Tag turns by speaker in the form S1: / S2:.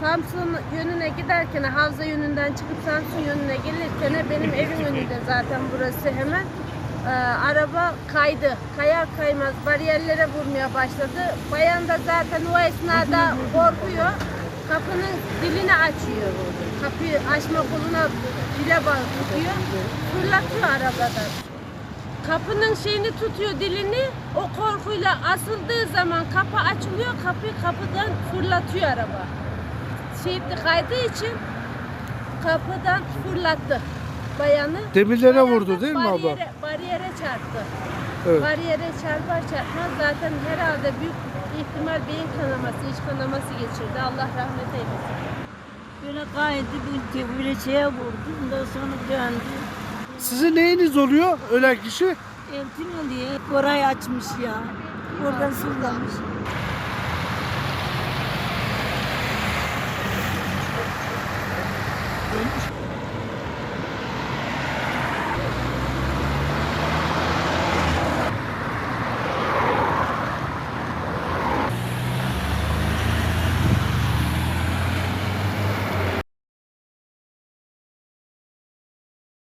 S1: Samsun yönüne giderken Havza yönünden çıkıp Samsun yönüne gelirken benim evim önünde zaten burası hemen e, araba kaydı. Kayar kaymaz bariyerlere vurmaya başladı. Bayan da zaten o esnada korkuyor. Kapının dilini açıyor. Burada. Kapıyı açma koluna dile bağlı tutuyor. Fırlatıyor arabadan. Kapının şeyini tutuyor dilini. O korkuyla asıldığı zaman kapı açılıyor. Kapıyı kapıdan fırlatıyor araba. Şeyde kaydığı için kapıdan fırlattı bayanı.
S2: Demirlere vurdu değil mi abla?
S1: bariyere, Bariyere çarptı.
S2: Evet.
S1: Bariyere çarpar çarpmaz zaten herhalde büyük ihtimal beyin kanaması, iç kanaması geçirdi. Allah rahmet eylesin.
S3: Kaydı bir şeye vurdu. Ondan sonra döndü.
S2: Sizin neyiniz oluyor ölen kişi?
S3: Eltin oluyor. Orayı açmış ya. Oradan sızlamış.